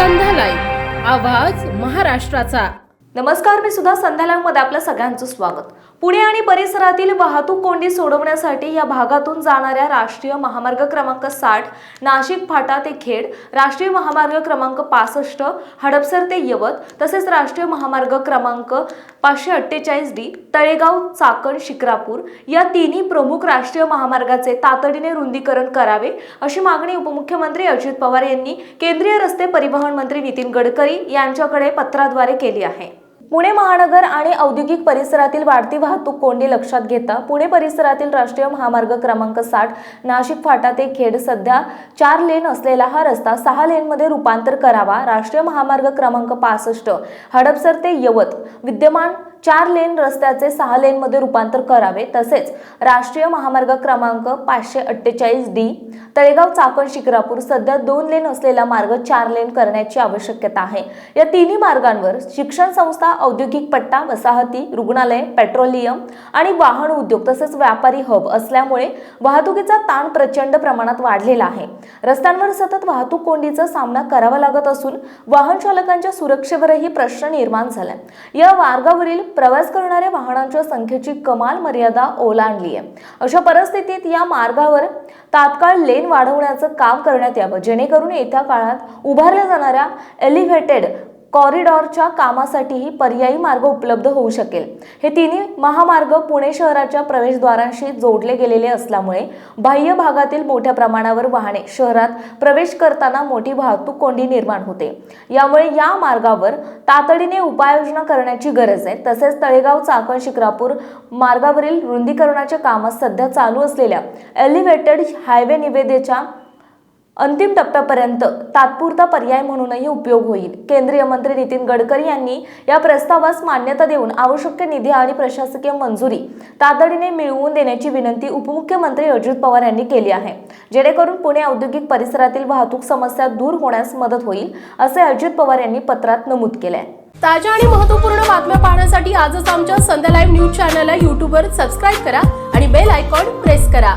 संध्यालाई. आवाज महाराष्ट्राचा. नमस्कार मी सुद्धा संध्या मध्ये आपलं सगळ्यांचं स्वागत. पुणे आणि परिसरातील वाहतूक कोंडी सोडवण्यासाठी या भागातून जाणाऱ्या राष्ट्रीय महामार्ग क्रमांक साठ नाशिक फाटा ते खेड राष्ट्रीय महामार्ग क्रमांक पासष्ट हडपसर ते यवत तसेच राष्ट्रीय महामार्ग क्रमांक पाचशे अठ्ठेचाळीस डी तळेगाव चाकण शिक्रापूर या तिन्ही प्रमुख राष्ट्रीय महामार्गाचे तातडीने रुंदीकरण करावे अशी मागणी उपमुख्यमंत्री अजित पवार यांनी केंद्रीय रस्ते परिवहन मंत्री नितीन गडकरी यांच्याकडे पत्राद्वारे केली आहे. पुणे महानगर आणि औद्योगिक परिसरातील वाढती वाहतूक कोंडी लक्षात घेता पुणे परिसरातील राष्ट्रीय महामार्ग क्रमांक साठ नाशिक फाटा ते खेड सध्या चार लेन असलेला हा रस्ता सहा लेनमध्ये रूपांतर करावा. राष्ट्रीय महामार्ग क्रमांक पासष्ट हडपसर ते यवत विद्यमान चार लेन रस्त्याचे सहा लेनमध्ये रूपांतर करावे. तसेच राष्ट्रीय महामार्ग क्रमांक पाचशे अठ्ठेचाळीस डी तळेगाव चाकण शिक्रापूर सध्या दोन लेन असलेला मार्ग चार लेन करण्याची आवश्यकता आहे. या तिन्ही मार्गांवर शिक्षण संस्था औद्योगिक पट्टा वसाहती रुग्णालय पेट्रोलियम आणि वाहन उद्योग तसेच व्यापारी हब असल्यामुळे वाहतुकीचा ताण प्रचंड प्रमाणात वाढलेला आहे. रस्त्यांवर सतत वाहतूक कोंडीचा सामना करावा लागत असून वाहन चालकांच्या सुरक्षेवरही प्रश्न निर्माण झालाय. या मार्गावरील प्रवास करणाऱ्या वाहनांच्या संख्येची कमाल मर्यादा ओलांडली आहे. अशा परिस्थितीत या मार्गावर तात्काळ लेन वाढवण्याचं काम करण्यात यावं जेणेकरून येत्या काळात उभारल्या जाणाऱ्या एलिव्हेटेड कॉरिडॉरच्या कामासाठीही पर्यायी मार्ग उपलब्ध होऊ शकेल. हे तिन्ही महामार्ग पुणे शहराच्या प्रवेशद्वारांशी जोडले गेलेले असल्यामुळे बाह्य भागातील मोठ्या प्रमाणावर वाहने शहरात प्रवेश करताना मोठी वाहतूक कोंडी निर्माण होते. यामुळे या मार्गावर तातडीने उपाययोजना करण्याची गरज आहे. तसेच तळेगाव चाकण शिक्रापूर मार्गावरील रुंदीकरणाच्या कामात सध्या चालू असलेल्या एलिव्हेटेड हायवे निवेदेच्या अंतिम टप्प्यापर्यंत तात्पुरता पर्याय म्हणूनही उपयोग होईल. केंद्रीय मंत्री नितीन गडकरी यांनी या प्रस्तावास मान्यता देऊन आवश्यक निधी आणि प्रशासकीय मंजुरी तातडीने मिळवून देण्याची विनंती उपमुख्यमंत्री अजित पवार यांनी केली आहे. जेणेकरून पुणे औद्योगिक परिसरातील वाहतूक समस्या दूर होण्यास मदत होईल असे अजित पवार यांनी पत्रात नमूद केले आहे ताज्या आणि महत्त्वपूर्ण बातम्या पाहण्यासाठी आजच आमच्या संध्या लाईव्ह न्यूज चॅनलला यूट्यूबवर सबस्क्राईब करा आणि बेल आयकॉन प्रेस करा.